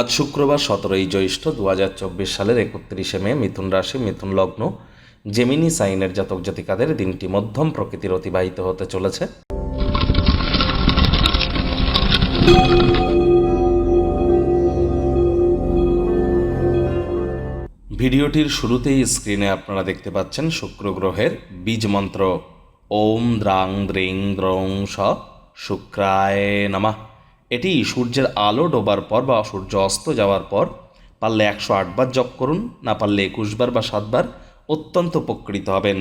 আজ শুক্রবার সতেরোই জ্যৈষ্ঠ দু হাজার চব্বিশ সালের একত্রিশে মে মিথুন রাশি, মিথুন লগ্ন, জেমিনি সাইনের জাতক জাতিকাদের দিনটি মধ্যম প্রকৃতির অতিবাহিত হতে চলেছে। ভিডিওটির শুরুতেই স্ক্রিনে আপনারা দেখতে পাচ্ছেন শুক্র গ্রহের বীজ মন্ত্র। ওম দ্রাং দ্রিং দ্রং শুক্রায় নমঃ। এটি সূর্যের আলো ডোবার পর বা সূর্য অস্ত যাওয়ার পর। পারলে একশো আটবার জপ করুন, না পারলে একুশবার বা সাতবার অত্যন্ত উপকৃত হবেন।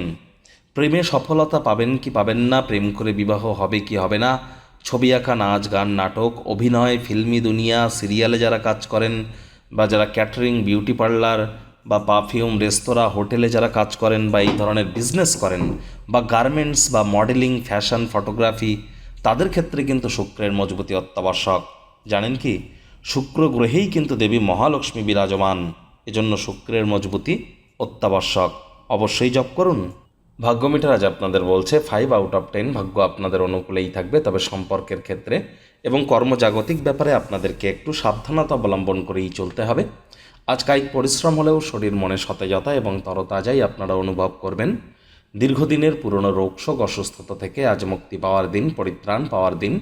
প্রেমে সফলতা পাবেন কি পাবেন না, প্রেম করে বিবাহ হবে কি হবে না, ছবি আঁকা, নাচ, গান, নাটক, অভিনয়, ফিল্মি দুনিয়া, সিরিয়ালে যারা কাজ করেন বা যারা ক্যাটারিং, বিউটি পার্লার বা পারফিউম, রেস্তোরাঁ, হোটেলে যারা কাজ করেন বা এই ধরনের বিজনেস করেন বা গার্মেন্টস বা মডেলিং, ফ্যাশন, ফটোগ্রাফি তাদের ক্ষেত্রে কিন্তু শুক্রের মজবুতি অত্যাবশ্যক। জানেন কি? শুক্র গ্রহেই কিন্তু দেবী মহালক্ষ্মী বিরাজমান। এজন্য শুক্রের মজবুতি অত্যাবশ্যক। অবশ্যই জপ করুন। ভাগ্য মিটার আজ আপনাদের বলছে ফাইভ আউট অফ টেন ভাগ্য আপনাদের অনুকূলেই থাকবে। তবে সম্পর্কের ক্ষেত্রে এবং কর্মজাগতিক ব্যাপারে আপনাদেরকে একটু সাবধানতা অবলম্বন করেই চলতে হবে। আজ কায়িক পরিশ্রম হলেও শরীর মনে সতেজতা এবং তরতাজাই আপনারা অনুভব করবেন। দীর্ঘদিনের পুরনো রোগশোক অসুস্থতা থেকে আজ মুক্তি পাওয়ার দিন, পরিত্রাণ পাওয়ার দিন।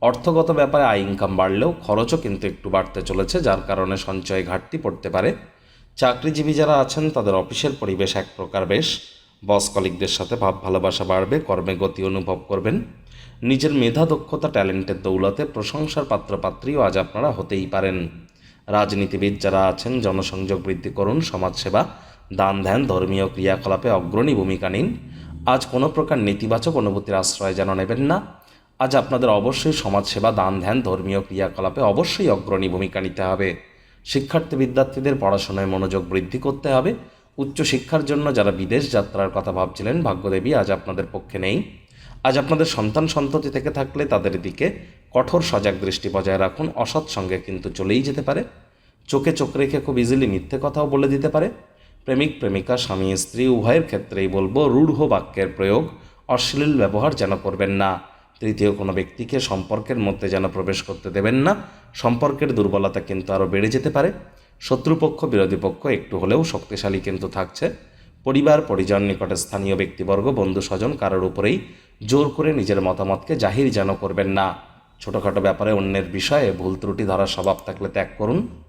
অর্থগত ব্যাপারে আয় ইনকাম বাড়লেও খরচও কিন্তু একটু বাড়তে চলেছে, যার কারণে সঞ্চয়ে ঘাটতি পড়তে পারে। চাকরিজীবী যারা আছেন, তাদের অফিসের পরিবেশ এক প্রকার বেশ। বস কলিকদের সাথে ভাব ভালোবাসা বাড়বে, কর্মে গতি অনুভব করবেন। নিজের মেধা, দক্ষতা, ট্যালেন্টের দৌলতে প্রশংসার পাত্রপাত্রীও আজ আপনারা হতেই পারেন। রাজনীতিবিদ যারা আছেন, জনসংযোগ বৃদ্ধি করুন, সমাজসেবা দান ধ্যান ধর্মীয় ক্রিয়াকলাপে অগ্রণী ভূমিকা নিন। আজ কোনো প্রকার নেতিবাচক অনুভূতির আশ্রয় যেন নেবেন না। আজ আপনাদের অবশ্যই সমাজসেবা, দান ধ্যান ধর্মীয় ক্রিয়াকলাপে অবশ্যই অগ্রণী ভূমিকা নিতে হবে। শিক্ষার্থী বিদ্যার্থীদের পড়াশোনায় মনোযোগ বৃদ্ধি করতে হবে। উচ্চশিক্ষার জন্য যারা বিদেশ যাত্রার কথা ভাবছিলেন, ভাগ্যদেবী আজ আপনাদের পক্ষে নেই। আজ আপনাদের সন্তান সন্ততি থেকে থাকলে তাদের দিকে কঠোর সজাগ দৃষ্টি বজায় রাখুন। অসৎ সঙ্গে কিন্তু চলেই যেতে পারে। চোখে চোখ রেখে খুব ইজিলি মিথ্যে কথাও বলে দিতে পারে। প্রেমিক, প্রেমিকা, স্বামী, স্ত্রী, উভয়ের ক্ষেত্রেই বলব রূঢ় বাক্যের প্রয়োগ অশ্লীল ব্যবহার যেন করবেন না। তৃতীয়, কোনো ব্যক্তিকে সম্পর্কের মধ্যে যেন প্রবেশ করতে দেবেন না। সম্পর্কের দুর্বলতা কিন্তু আরও বেড়ে যেতে পারে। শত্রুপক্ষ, বিরোধী পক্ষ একটু হলেও শক্তিশালী কিন্তু থাকছে। পরিবার, পরিজন, নিকটে স্থানীয় ব্যক্তিবর্গ, বন্ধু, স্বজন কারোর উপরেই জোর করে নিজের মতামতকে জাহির যেন করবেন না। ছোটোখাটো ব্যাপারে অন্যের বিষয়ে ভুল ত্রুটি ধরার স্বভাব থাকলে ত্যাগ করুন।